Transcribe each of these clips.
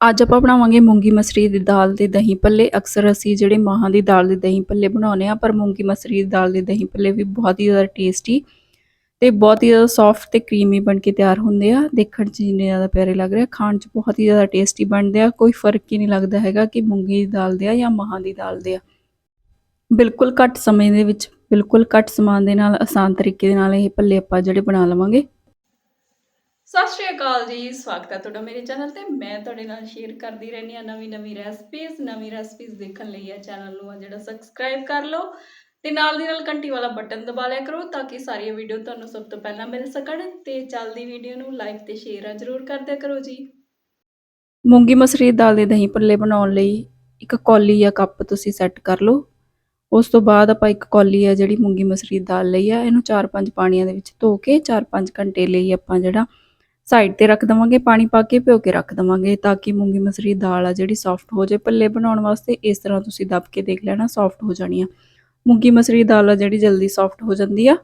ਅੱਜ ਆਪਾਂ ਬਣਾਵਾਂਗੇ ਮੂੰਗੀ ਮਸਰੀ ਦੀ ਦਾਲ ਦੇ ਦਹੀਂ ਭੱਲੇ। ਅਕਸਰ ਅਸੀਂ ਜਿਹੜੇ ਮਾਹਾਂ ਦੀ ਦਾਲ ਦੇ ਦਹੀਂ ਭੱਲੇ ਬਣਾਉਂਦੇ ਆ ਪਰ ਮੂੰਗੀ ਮਸਰੀ ਦੀ ਦਾਲ ਦੇ ਦਹੀਂ ਭੱਲੇ ਵੀ ਬਹੁਤ ਹੀ ਜ਼ਿਆਦਾ ਟੇਸਟੀ ਤੇ ਬਹੁਤ ਹੀ ਜ਼ਿਆਦਾ ਸੌਫਟ ਤੇ ਕਰੀਮੀ ਬਣ ਕੇ ਤਿਆਰ ਹੁੰਦੇ ਆ। ਦੇਖਣ 'ਚ ਜਿੰਨੇ ਜ਼ਿਆਦਾ ਪਿਆਰੇ ਲੱਗ ਰਹੇ ਆ, ਖਾਣ 'ਚ ਬਹੁਤ ਹੀ ਜ਼ਿਆਦਾ ਟੇਸਟੀ ਬਣਦੇ ਆ। ਕੋਈ ਫ਼ਰਕ ਹੀ ਨਹੀਂ ਲੱਗਦਾ ਹੈਗਾ ਕਿ ਮੂੰਗੀ ਦੀ ਦਾਲ ਦੇ ਆ ਜਾਂ ਮਾਹਾਂ ਦੀ ਦਾਲ ਦੇ ਆ। ਬਿਲਕੁਲ ਘੱਟ ਸਮੇਂ ਦੇ ਵਿੱਚ, ਬਿਲਕੁਲ ਘੱਟ ਸਮਾਨ ਦੇ ਨਾਲ ਆਸਾਨ ਤਰੀਕੇ ਦੇ ਨਾਲ ਇਹ ਭੱਲੇ ਆਪਾਂ ਜਿਹੜੇ ਬਣਾ ਲਵਾਂਗੇ। ਸਤਿ ਸ਼੍ਰੀ ਅਕਾਲ ਜੀ, ਸਵਾਗਤ ਹੈ ਤੁਹਾਡਾ ਮੇਰੇ ਚੈਨਲ ਤੇ। ਮੈਂ ਤੁਹਾਡੇ ਨਾਲ ਸ਼ੇਅਰ ਕਰਦੀ ਰਹਿੰਦੀ ਆ ਨਵੀਂ ਨਵੀਂ ਰੈਸਪੀਜ਼ ਨਵੀਂ ਰੈਸਪੀਜ਼ ਦੇਖਣ ਲਈ ਇਹ ਚੈਨਲ ਨੂੰ ਆ ਜਿਹੜਾ ਸਬਸਕ੍ਰਾਈਬ ਕਰ ਲਓ ਤੇ ਨਾਲ ਦੀ ਨਾਲ ਘੰਟੀ ਵਾਲਾ ਬਟਨ ਦਬਾ ਲਿਆ ਕਰੋ ਤਾਂ ਕਿ ਸਾਰੀਆਂ ਵੀਡੀਓ ਤੁਹਾਨੂੰ ਸਭ ਤੋਂ ਪਹਿਲਾਂ ਮਿਲ ਸਕਣ ਤੇ ਚੱਲਦੀ ਵੀਡੀਓ ਨੂੰ ਲਾਈਕ ਤੇ ਸ਼ੇਅਰ ਜ਼ਰੂਰ ਕਰ ਦਿਆ ਕਰੋ ਜੀ। ਮੂੰਗੀ ਮਸਰੀ, ਦਾਲ ਦੇ ਦਹੀਂ ਭੱਲੇ ਬਣਾਉਣ ਲਈ ਇੱਕ ਕੌਲੀ ਜਾਂ ਕੱਪ ਤੁਸੀਂ ਸੈੱਟ ਕਰ ਲਓ। ਉਸ ਤੋਂ ਬਾਅਦ ਆਪਾਂ ਇੱਕ ਕੌਲੀ ਆ ਜਿਹੜੀ ਮੂੰਗੀ ਮਸਰੀ, ਦਾਲ ਲਈ ਆ, ਇਹਨੂੰ 4-5 ਪਾਣੀਆਂ ਦੇ ਵਿੱਚ ਧੋ ਕੇ 4-5 ਘੰਟੇ ਲਈ ਆਪਾਂ ਜਿਹੜਾ ਸਾਈਡ ਤੇ ਰੱਖ ਦਵਾਂਗੇ, ਪਾਣੀ ਪਾ ਕੇ ਭਿਓ ਕੇ ਰੱਖ ਦਵਾਂਗੇ ਤਾਂ ਕਿ ਮੂੰਗੀ ਮਸਰੀ ਦਾਲ ਆ ਜਿਹੜੀ ਸੌਫਟ ਹੋ ਜਾਏ ਭੱਲੇ ਬਣਾਉਣ ਵਾਸਤੇ, ਇਸ ਤਰ੍ਹਾਂ ਤੁਸੀਂ ਦੱਬ ਕੇ ਦੇਖ ਲੈਣਾ ਸੌਫਟ ਹੋ ਜਾਣੀ ਆ। ਮੂੰਗੀ ਮਸਰੀ ਦਾਲ ਆ ਜਿਹੜੀ ਜਲਦੀ ਸੌਫਟ ਹੋ ਜਾਂਦੀ ਆ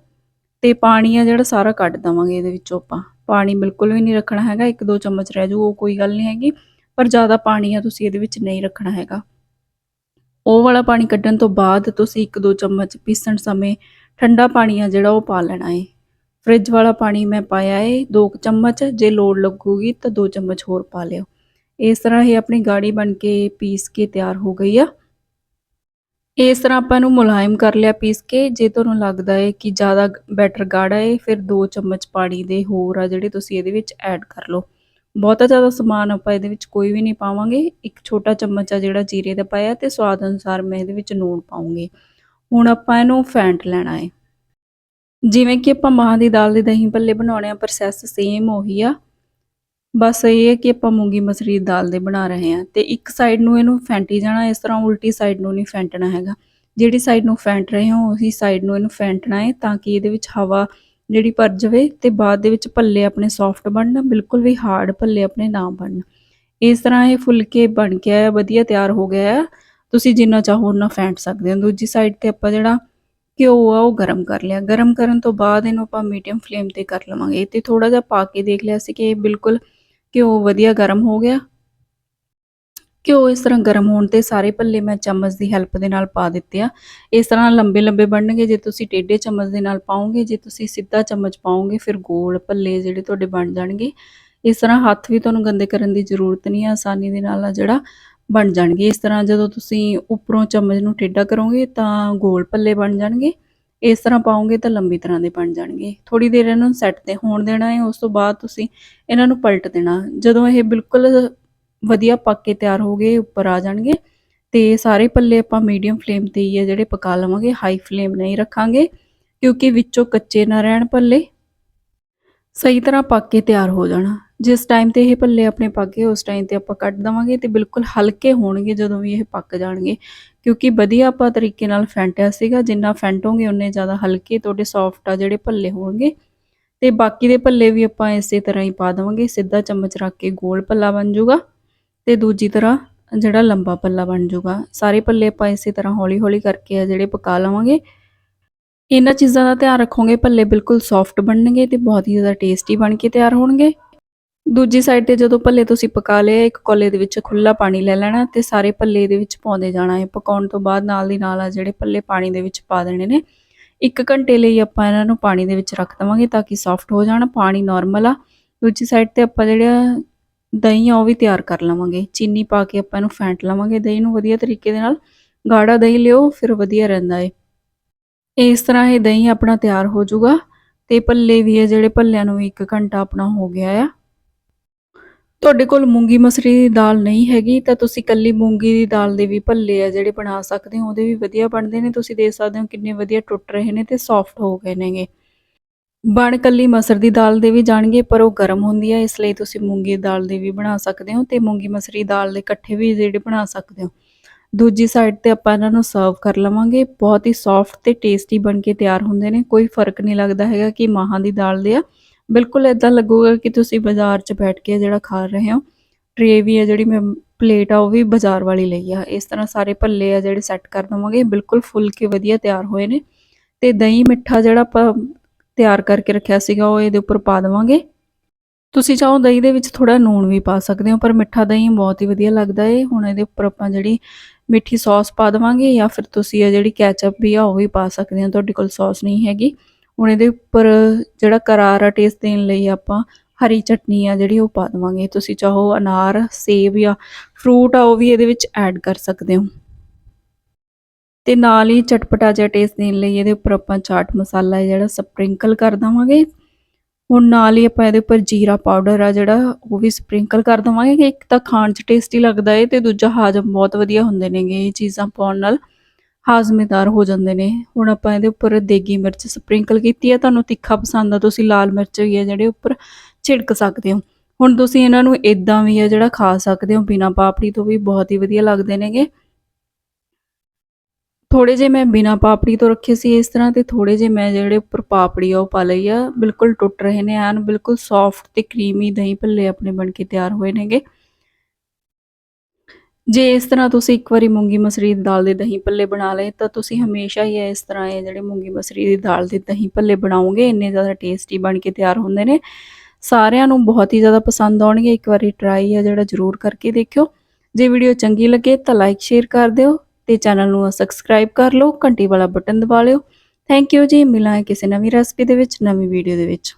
ਤੇ ਪਾਣੀ ਆ ਜਿਹੜਾ ਸਾਰਾ ਕੱਢ ਦਵਾਂਗੇ ਇਹਦੇ ਵਿੱਚੋਂ ਆਪਾਂ। ਪਾਣੀ ਬਿਲਕੁਲ ਵੀ ਨਹੀਂ ਰੱਖਣਾ ਹੈਗਾ, ਇੱਕ ਦੋ ਚਮਚ ਰਹਿ ਜੂ ਉਹ ਕੋਈ ਗੱਲ ਨਹੀਂ ਹੈਗੀ, ਪਰ ਜ਼ਿਆਦਾ ਪਾਣੀ ਆ ਤੁਸੀਂ ਇਹਦੇ ਵਿੱਚ ਨਹੀਂ ਰੱਖਣਾ ਹੈਗਾ। ਉਹ ਵਾਲਾ ਪਾਣੀ ਕੱਢਣ ਤੋਂ ਬਾਅਦ ਤੁਸੀਂ ਇੱਕ ਦੋ ਚਮਚ ਪੀਸਣ ਸਮੇਂ ਠੰਡਾ ਪਾਣੀ ਆ ਜਿਹੜਾ ਉਹ ਪਾ ਲੈਣਾ ਹੈ ਫ੍ਰਿਜ ਵਾਲਾ ਪਾਣੀ ਮੈਂ ਪਾਇਆ ਏ 2 ਚਮਚ, ਜੇ ਲੋੜ ਲੱਗੂਗੀ ਤਾਂ 2 ਚਮਚ ਹੋਰ ਪਾ ਲਿਓ। ਇਸ ਤਰ੍ਹਾਂ ਇਹ ਆਪਣੀ ਗਾੜੀ ਬਣ ਕੇ ਪੀਸ ਕੇ ਤਿਆਰ ਹੋ ਗਈ ਆ। ਇਸ ਤਰ੍ਹਾਂ ਆਪਾਂ ਨੂੰ ਮੁਲਾਇਮ ਕਰ ਲਿਆ ਪੀਸ ਕੇ, ਜੇ ਤੁਹਾਨੂੰ ਲੱਗਦਾ ਏ ਕਿ ਜ਼ਿਆਦਾ ਬੈਟਰ ਗਾੜਾ ਏ, ਫਿਰ 2 ਚਮਚ ਪਾਣੀ ਦੇ ਹੋਰ ਆ ਜਿਹੜੇ ਤੁਸੀਂ ਇਹਦੇ ਵਿੱਚ ਐਡ ਕਰ ਲਓ। ਬਹੁਤਾ ਜ਼ਿਆਦਾ ਸਮਾਨ ਆਪਾਂ ਇਹਦੇ ਵਿੱਚ ਕੋਈ ਵੀ ਨਹੀਂ ਪਾਵਾਂਗੇ। ਇੱਕ ਛੋਟਾ ਚਮਚ ਆ ਜਿਹੜਾ ਜੀਰੇ ਦਾ ਪਾਇਆ ਤੇ ਸਵਾਦ ਅਨੁਸਾਰ ਮੈਂ ਇਹਦੇ ਵਿੱਚ ਨੂਣ ਪਾਉਂਗੀ ਹੁਣ ਆਪਾਂ ਇਹਨੂੰ ਫੈਂਟ ਲੈਣਾ ਏ। ਜਿਵੇਂ ਕਿ ਆਪਾਂ ਮਾਂ ਦੀ ਦਾਲ ਦੇ ਦਹੀਂ ਭੱਲੇ ਬਣਾਉਣੇ ਆ ਪ੍ਰੋਸੈਸ ਸੇਮ ਉਹੀ ਆ। ਬਸ ਇਹ ਹੈ ਕਿ ਆਪਾਂ ਮੂੰਗੀ ਮਸਰੀ ਦਾਲ ਦੇ ਬਣਾ ਰਹੇ ਆ ਤੇ ਇੱਕ ਸਾਈਡ ਨੂੰ ਇਹਨੂੰ ਫੈਂਟੀ ਜਾਣਾ, ਇਸ ਤਰ੍ਹਾਂ ਉਲਟੀ ਸਾਈਡ ਨੂੰ ਨਹੀਂ ਫੈਂਟਣਾ ਹੈਗਾ। ਜਿਹੜੀ ਸਾਈਡ ਨੂੰ ਫੈਂਟ ਰਹੇ ਹੋ ਉਸੇ ਸਾਈਡ ਨੂੰ ਇਹਨੂੰ ਫੈਂਟਣਾ ਹੈ ਤਾਂ ਕਿ ਇਹਦੇ ਵਿੱਚ ਹਵਾ ਜਿਹੜੀ ਭਰ ਜਾਵੇ ਤੇ ਬਾਅਦ ਦੇ ਵਿੱਚ ਭੱਲੇ ਆਪਣੇ ਸੌਫਟ ਬਣਨ, ਬਿਲਕੁਲ ਵੀ ਹਾਰਡ ਭੱਲੇ ਆਪਣੇ ਨਾ ਬਣਨ। ਇਸ ਤਰ੍ਹਾਂ ਇਹ ਫੁਲਕੇ ਬਣ ਕੇ ਆਇਆ, ਵਧੀਆ ਤਿਆਰ ਹੋ ਗਿਆ ਆ। ਤੁਸੀਂ ਜਿੰਨਾ ਚਾਹੋ ਉਨਾ ਫੈਂਟ ਸਕਦੇ ਹੋ। ਦੂਜੀ ਸਾਈਡ ਤੇ ਆਪਾਂ ਜਿਹੜਾ ਘਿਓ ਆ, ਉਹ ਗਰਮ ਕਰ ਲਿਆ। ਗਰਮ ਕਰਨ ਤੋਂ ਬਾਅਦ ਇਹਨੂੰ ਆਪਾਂ ਮੀਡੀਅਮ ਫਲੇਮ ਤੇ ਕਰ ਲਵਾਂਗੇ। ਤੇ ਥੋੜਾ ਜਿਹਾ ਪਾ ਕੇ ਦੇਖ ਲਿਆ ਸੀ ਕਿ ਇਹ ਬਿਲਕੁਲ ਘਿਓ ਵਧੀਆ ਗਰਮ ਹੋ ਗਿਆ। ਘਿਓ ਇਸ ਤਰ੍ਹਾਂ ਗਰਮ ਹੋਣ ਤੇ ਸਾਰੇ ਭੱਲੇ ਮੈਂ ਚਮਚ ਦੀ ਹੈਲਪ ਦੇ ਨਾਲ ਪਾ ਦਿੱਤੇ ਆ। ਇਸ ਤਰ੍ਹਾਂ ਲੰਬੇ ਲੰਬੇ ਬਣਨਗੇ। ਜੇ ਤੁਸੀਂ ਟੇਢੇ ਚਮਚ ਦੇ ਨਾਲ ਪਾਓਗੇ, ਜੇ ਤੁਸੀਂ ਸਿੱਧਾ ਚਮਚ ਪਾਓਗੇ, ਫਿਰ ਗੋਲ ਭੱਲੇ ਜਿਹੜੇ ਤੁਹਾਡੇ ਬਣ ਜਾਣਗੇ। ਇਸ ਤਰ੍ਹਾਂ ਹੱਥ ਵੀ ਤੁਹਾਨੂੰ ਗੰਦੇ ਕਰਨ ਦੀ ਜ਼ਰੂਰਤ ਨਹੀਂ ਹੈ ਆਸਾਨੀ ਦੇ ਨਾਲ ਆ ਜਿਹੜਾ ਬਣ ਜਾਣਗੇ। ਇਸ ਤਰ੍ਹਾਂ ਜਦੋਂ ਤੁਸੀਂ ਉੱਪਰੋਂ ਚਮਚ ਨੂੰ ਟੇਢਾ ਕਰੋਗੇ ਤਾਂ ਗੋਲ ਭੱਲੇ ਬਣ ਜਾਣਗੇ। ਇਸ ਤਰ੍ਹਾਂ ਪਾਓਗੇ ਤਾਂ ਲੰਬੀ ਤਰ੍ਹਾਂ ਦੇ ਬਣ ਜਾਣਗੇ। ਥੋੜੀ ਦੇਰ ਇਹਨਾਂ ਨੂੰ ਸੈੱਟ ਤੇ ਹੋਣ ਦੇਣਾ ਹੈ। ਉਸ ਤੋਂ ਬਾਅਦ ਤੁਸੀਂ ਇਹਨਾਂ ਨੂੰ ਪਲਟ ਦੇਣਾ। ਜਦੋਂ ਇਹ ਬਿਲਕੁਲ ਵਧੀਆ ਪੱਕ ਕੇ ਤਿਆਰ ਹੋ ਗਏ, ਉੱਪਰ ਆ ਜਾਣਗੇ। ਤੇ ਸਾਰੇ ਪੱਲੇ ਆਪਾਂ ਮੀਡੀਅਮ ਫਲੇਮ ਤੇ ਹੀ ਆ ਜਿਹੜੇ ਪਕਾ ਲਵਾਂਗੇ। ਹਾਈ ਫਲੇਮ ਨਹੀਂ ਰੱਖਾਂਗੇ, ਕਿਉਂਕਿ ਵਿੱਚੋਂ ਕੱਚੇ ਨਾ ਰਹਿਣ ਪੱਲੇ। ਸਹੀ ਤਰ੍ਹਾਂ ਪੱਕ ਕੇ ਤਿਆਰ ਹੋ ਜਾਣਾ। ਜਿਸ ਟਾਈਮ ਤੇ ਇਹ ਭੱਲੇ ਆਪਣੇ ਪੱਕ ਗਏ, ਉਸ ਟਾਈਮ ਤੇ ਆਪਾਂ ਕੱਟ ਦਵਾਂਗੇ ਤੇ ਬਿਲਕੁਲ ਹਲਕੇ ਹੋਣਗੇ ਜਦੋਂ ਵੀ ਇਹ ਪੱਕ ਜਾਣਗੇ। ਕਿਉਂਕਿ ਵਧੀਆ ਆਪਾਂ ਤਰੀਕੇ ਨਾਲ ਫੈਂਟਿਆ ਸੀਗਾ, ਜਿੰਨਾ ਫੈਂਟੋਗੇ ਉਨੇ ਜ਼ਿਆਦਾ ਹਲਕੇ, ਤੁਹਾਡੇ ਸੌਫਟ ਆ ਜਿਹੜੇ ਭੱਲੇ ਹੋਣਗੇ। ਤੇ ਬਾਕੀ ਦੇ ਭੱਲੇ ਵੀ ਆਪਾਂ ਇਸੇ ਤਰ੍ਹਾਂ ਹੀ ਪਾ ਦਵਾਂਗੇ, ਸਿੱਧਾ ਚਮਚ ਰੱਖ ਕੇ ਗੋਲ ਭੱਲਾ ਬਣ ਜਾਊਗਾ ਤੇ ਦੂਜੀ ਤਰ੍ਹਾਂ ਜਿਹੜਾ ਲੰਬਾ ਪੱਲਾ ਬਣ ਜਾਊਗਾ। ਸਾਰੇ ਪੱਲੇ ਆਪਾਂ ਇਸੇ ਤਰ੍ਹਾਂ ਹੌਲੀ ਹੌਲੀ ਕਰਕੇ ਆ ਜਿਹੜੇ ਪਕਾ ਲਵਾਂਗੇ। ਇਹਨਾਂ ਚੀਜ਼ਾਂ ਦਾ ਧਿਆਨ ਰੱਖੋਗੇ, ਪੱਲੇ ਬਿਲਕੁਲ ਸੌਫਟ ਬਣਨਗੇ ਤੇ ਬਹੁਤ ਹੀ ਜ਼ਿਆਦਾ ਟੇਸਟੀ ਬਣ ਕੇ ਤਿਆਰ ਹੋਣਗੇ। ਦੂਜੀ ਸਾਈਡ ਤੇ ਜਦੋਂ ਭੱਲੇ ਤੁਸੀਂ ਪਕਾ ਲਏ, ਇੱਕ ਕੋਲੇ ਦੇ ਵਿੱਚ ਖੁੱਲਾ ਪਾਣੀ ਲੈ ਲੈਣਾ ਤੇ ਸਾਰੇ ਭੱਲੇ ਦੇ ਵਿੱਚ ਪਾਉਂਦੇ ਜਾਣਾ। ਹੈ ਪਕਾਉਣ ਤੋਂ ਬਾਅਦ ਨਾਲ ਦੀ ਨਾਲ ਆ ਜਿਹੜੇ ਭੱਲੇ ਪਾਣੀ ਦੇ ਵਿੱਚ ਪਾ ਦੇਣੇ ਨੇ, ਇੱਕ ਘੰਟੇ ਲਈ ਆਪਾਂ ਇਹਨਾਂ ਨੂੰ ਪਾਣੀ ਦੇ ਵਿੱਚ ਰੱਖ ਦਵਾਂਗੇ ਤਾਂ ਕਿ ਸੌਫਟ ਹੋ ਜਾਣ, ਪਾਣੀ ਨਾਰਮਲ ਆ। ਦੂਜੀ ਸਾਈਡ ਤੇ ਆਪਾਂ ਜਿਹੜਾ ਦਹੀਂ ਆ ਉਹ ਵੀ ਤਿਆਰ ਕਰ ਲਵਾਂਗੇ। ਚੀਨੀ ਪਾ ਕੇ ਆਪਾਂ ਇਹਨੂੰ ਫੈਂਟ ਲਵਾਂਗੇ ਦਹੀਂ ਨੂੰ ਵਧੀਆ ਤਰੀਕੇ ਦੇ ਨਾਲ। ਗਾੜਾ ਦਹੀਂ ਲਿਓ, ਫਿਰ ਵਧੀਆ ਰਹਿੰਦਾ ਏ। ਇਸ ਤਰ੍ਹਾਂ ਇਹ ਦਹੀਂ ਆਪਣਾ ਤਿਆਰ ਹੋ ਜਾਊਗਾ ਤੇ ਭੱਲੇ ਵੀ ਆ ਜਿਹੜੇ ਭੱਲਿਆਂ ਨੂੰ ਵੀ 1 ਘੰਟਾ ਆਪਣਾ ਹੋ ਗਿਆ ਆ। ਤੁਹਾਡੇ ਕੋਲ ਮੂੰਗੀ ਮਸਰੀ ਦੀ ਦਾਲ ਨਹੀਂ ਹੈਗੀ, ਤਾਂ ਤੁਸੀਂ ਕੱਲੀ ਮੂੰਗੀ ਦੀ ਦਾਲ ਦੇ ਵੀ ਭੱਲੇ ਆ ਜਿਹੜੇ ਬਣਾ ਸਕਦੇ ਹੋ, ਉਹਦੇ ਵੀ ਵਧੀਆ ਬਣਦੇ ਨੇ, ਤੁਸੀਂ ਦੇਖ ਸਕਦੇ ਹੋ ਕਿੰਨੇ ਵਧੀਆ ਟੁੱਟ ਰਹੇ ਨੇ ਤੇ ਸੌਫਟ ਹੋ ਗਏ ਨੇਗੇ। ਬਣ ਕੱਲੀ ਮਸਰ ਦੀ ਦਾਲ ਦੇ ਵੀ ਜਾਣਗੇ, ਪਰ ਉਹ ਗਰਮ ਹੁੰਦੀ ਹੈ ਇਸ ਲਈ ਤੁਸੀਂ ਮੂੰਗੀ ਦੀ ਦਾਲ ਦੇ ਵੀ ਬਣਾ ਸਕਦੇ ਹੋ ਤੇ ਮੂੰਗੀ ਮਸਰੀ ਦਾਲ ਦੇ ਇਕੱਠੇ ਵੀ ਜਿਹੜੇ ਬਣਾ ਸਕਦੇ ਹੋ। ਦੂਜੀ ਸਾਈਡ ਤੇ ਆਪਾਂ ਇਹਨਾਂ ਨੂੰ ਸਰਵ ਕਰ ਲਵਾਂਗੇ, ਬਹੁਤ ਹੀ ਸੌਫਟ ਤੇ ਟੇਸਟੀ ਬਣ ਕੇ ਤਿਆਰ ਹੁੰਦੇ ਨੇ, ਕੋਈ ਫ਼ਰਕ ਨਹੀਂ ਲੱਗਦਾ ਹੈਗਾ ਕਿ ਮਾਹਾਂ ਦੀ ਦਾਲ ਦੇ ਆ। ਬਿਲਕੁਲ ਇਦਾਂ ਲੱਗੂਗਾ ਕਿ ਤੁਸੀਂ ਬਾਜ਼ਾਰ 'ਚ ਬੈਠ ਕੇ ਜਿਹੜਾ ਖਾ ਰਹੇ ਹੋ। ਟਰੇ ਵੀ ਹੈ ਜਿਹੜੀ ਮੈਂ ਪਲੇਟ ਆ, ਉਹ ਵੀ ਬਾਜ਼ਾਰ ਵਾਲੀ ਲਈ ਆ। ਇਸ ਤਰ੍ਹਾਂ ਸਾਰੇ ਭੱਲੇ ਆ ਜਿਹੜੇ ਸੈੱਟ ਕਰ ਦਵਾਂਗੇ। ਬਿਲਕੁਲ ਫੁੱਲ ਕੇ ਵਧੀਆ ਤਿਆਰ ਹੋਏ ਨੇ। ਤੇ ਦਹੀਂ ਮਿੱਠਾ ਜਿਹੜਾ ਆਪਾਂ ਤਿਆਰ ਕਰਕੇ ਰੱਖਿਆ ਸੀਗਾ, ਉਹ ਇਹਦੇ ਉੱਪਰ ਪਾ ਦਵਾਂਗੇ। ਤੁਸੀਂ ਚਾਹੋ ਦਹੀਂ ਦੇ ਵਿੱਚ ਥੋੜਾ ਨੂਣ ਵੀ ਪਾ ਸਕਦੇ ਹੋ, ਪਰ ਮਿੱਠਾ ਦਹੀਂ ਬਹੁਤ ਹੀ ਵਧੀਆ ਲੱਗਦਾ ਏ। ਹੁਣ ਇਹਦੇ ਉੱਪਰ ਆਪਾਂ ਜਿਹੜੀ ਮਿੱਠੀ ਸੌਸ ਪਾ ਦੇਵਾਂਗੇ ਜਾਂ ਫਿਰ ਤੁਸੀਂ ਇਹ ਜਿਹੜੀ ਕੈਚਅਪ ਵੀ ਆ, ਉਹ ਵੀ ਪਾ ਸਕਦੇ ਹੋ। ਤੁਹਾਡੇ ਕੋਲ ਸੌਸ ਨਹੀਂ ਹੈਗੀ। ਹੁਣ ਇਹਦੇ ਉੱਪਰ ਜਿਹੜਾ ਕਰਾਰਾ ਟੇਸਟ ਦੇਣ ਲਈ ਆਪਾਂ ਹਰੀ ਚਟਨੀ ਆ ਜਿਹੜੀ ਉਹ ਪਾ ਦੇਵਾਂਗੇ। ਤੁਸੀਂ ਚਾਹੋ ਅਨਾਰ, ਸੇਬ ਜਾਂ ਫਰੂਟ ਆ, ਉਹ ਵੀ ਇਹਦੇ ਵਿੱਚ ਐਡ ਕਰ ਸਕਦੇ ਹੋ। ਤੇ ਨਾਲ ਹੀ ਚਟਪਟਾ ਜਿਹਾ ਟੇਸਟ ਦੇਣ ਲਈ ਇਹਦੇ ਉੱਪਰ ਆਪਾਂ ਚਾਟ ਮਸਾਲਾ ਹੈ ਜਿਹੜਾ ਸਪ੍ਰਿੰਕਲ ਕਰ ਦਵਾਂਗੇ। ਹੁਣ ਨਾਲ ਹੀ ਆਪਾਂ ਇਹਦੇ ਉੱਪਰ ਜੀਰਾ ਪਾਊਡਰ ਆ ਜਿਹੜਾ, ਉਹ ਵੀ ਸਪ੍ਰਿੰਕਲ ਕਰ ਦਵਾਂਗੇ। ਕਿ ਇੱਕ ਤਾਂ ਖਾਣ 'ਚ ਟੇਸਟੀ ਲੱਗਦਾ ਏ ਤੇ ਦੂਜਾ ਹਾਜ਼ਮ ਬਹੁਤ ਵਧੀਆ ਹੁੰਦੇ ਨੇਗੇ ਇਹ ਚੀਜ਼ਾਂ ਪਾਉਣ ਨਾਲ। ਹਾਜ਼ਮੇਦਾਰ ਹੋ ਜਾਂਦੇ ਨੇ। ਹੁਣ ਆਪਾਂ ਇਹਦੇ ਉੱਪਰ ਦੇਗੀ ਮਿਰਚ ਸਪ੍ਰਿੰਕਲ ਕੀਤੀ ਹੈ ਤੁਹਾਨੂੰ ਤਿੱਖਾ ਪਸੰਦ ਆ। ਤੁਸੀਂ ਲਾਲ ਮਿਰਚ ਵੀ ਹੈ ਜਿਹੜੇ ਉੱਪਰ ਛਿੜਕ ਸਕਦੇ ਹੋ। ਹੁਣ ਤੁਸੀਂ ਇਹਨਾਂ ਨੂੰ ਇਦਾਂ ਵੀ ਹੈ ਜਿਹੜਾ ਖਾ ਸਕਦੇ ਹੋ। ਬਿਨਾ ਪਾਪੜੀ ਤੋਂ ਵੀ ਬਹੁਤ ਹੀ ਵਧੀਆ ਲੱਗਦੇ ਨੇਗੇ। ਥੋੜੇ ਜੇ ਮੈਂ ਬਿਨਾ ਪਾਪੜੀ ਤੋਂ ਰੱਖੇ ਸੀ ਇਸ ਤਰ੍ਹਾਂ ਤੇ ਥੋੜੇ ਜੇ ਮੈਂ ਜਿਹੜੇ ਉੱਪਰ ਪਾਪੜੀ ਆ ਉਹ ਪਾ ਲਈ ਆ। ਬਿਲਕੁਲ ਟੁੱਟ ਰਹੇ ਨੇ ਐਨ। ਬਿਲਕੁਲ ਸੌਫਟ ਤੇ ਕਰੀਮੀ ਦਹੀਂ ਭੱਲੇ ਆਪਣੇ ਬਣ ਕੇ ਤਿਆਰ ਹੋਏ ਨੇਗੇ। ਜੇ ਇਸ ਤਰ੍ਹਾਂ ਤੁਸੀਂ ਇੱਕ ਵਾਰੀ ਮੂੰਗੀ ਮਸਰੀ ਦੀ ਦਾਲ ਦੇ ਦਹੀਂ ਭੱਲੇ ਬਣਾ ਲਏ, ਤਾਂ ਤੁਸੀਂ ਹਮੇਸ਼ਾ ਹੀ ਇਸ ਤਰ੍ਹਾਂ ਇਹ ਜਿਹੜੇ ਮੂੰਗੀ ਮਸਰੀ ਦੀ ਦਾਲ ਦੇ ਦਹੀਂ ਭੱਲੇ ਬਣਾਓਗੇ, ਇੰਨੇ ਜ਼ਿਆਦਾ ਟੇਸਟੀ ਬਣ ਕੇ ਤਿਆਰ ਹੁੰਦੇ ਨੇ। ਸਾਰਿਆਂ ਨੂੰ ਬਹੁਤ ਹੀ ਜ਼ਿਆਦਾ ਪਸੰਦ ਆਉਣਗੇ, ਇੱਕ ਵਾਰੀ ਟਰਾਈ ਆ ਜਿਹੜਾ ਜ਼ਰੂਰ ਕਰਕੇ ਦੇਖਿਓ। ਜੇ ਵੀਡੀਓ ਚੰਗੀ ਲੱਗੇ ਤਾਂ ਲਾਈਕ ਸ਼ੇਅਰ ਕਰ ਦਿਓ ਤੇ ਚੈਨਲ ਨੂੰ ਸਬਸਕ੍ਰਾਈਬ ਕਰ ਲਓ, ਘੰਟੀ ਵਾਲਾ ਬਟਨ ਦਬਾ ਲਿਓ। ਥੈਂਕ ਯੂ ਜੀ ਮਿਲਾਂ ਕਿਸੇ ਨਵੀਂ ਰੈਸਪੀ ਦੇ ਵਿੱਚ, ਨਵੀਂ ਵੀਡੀਓ ਦੇ ਵਿੱਚ।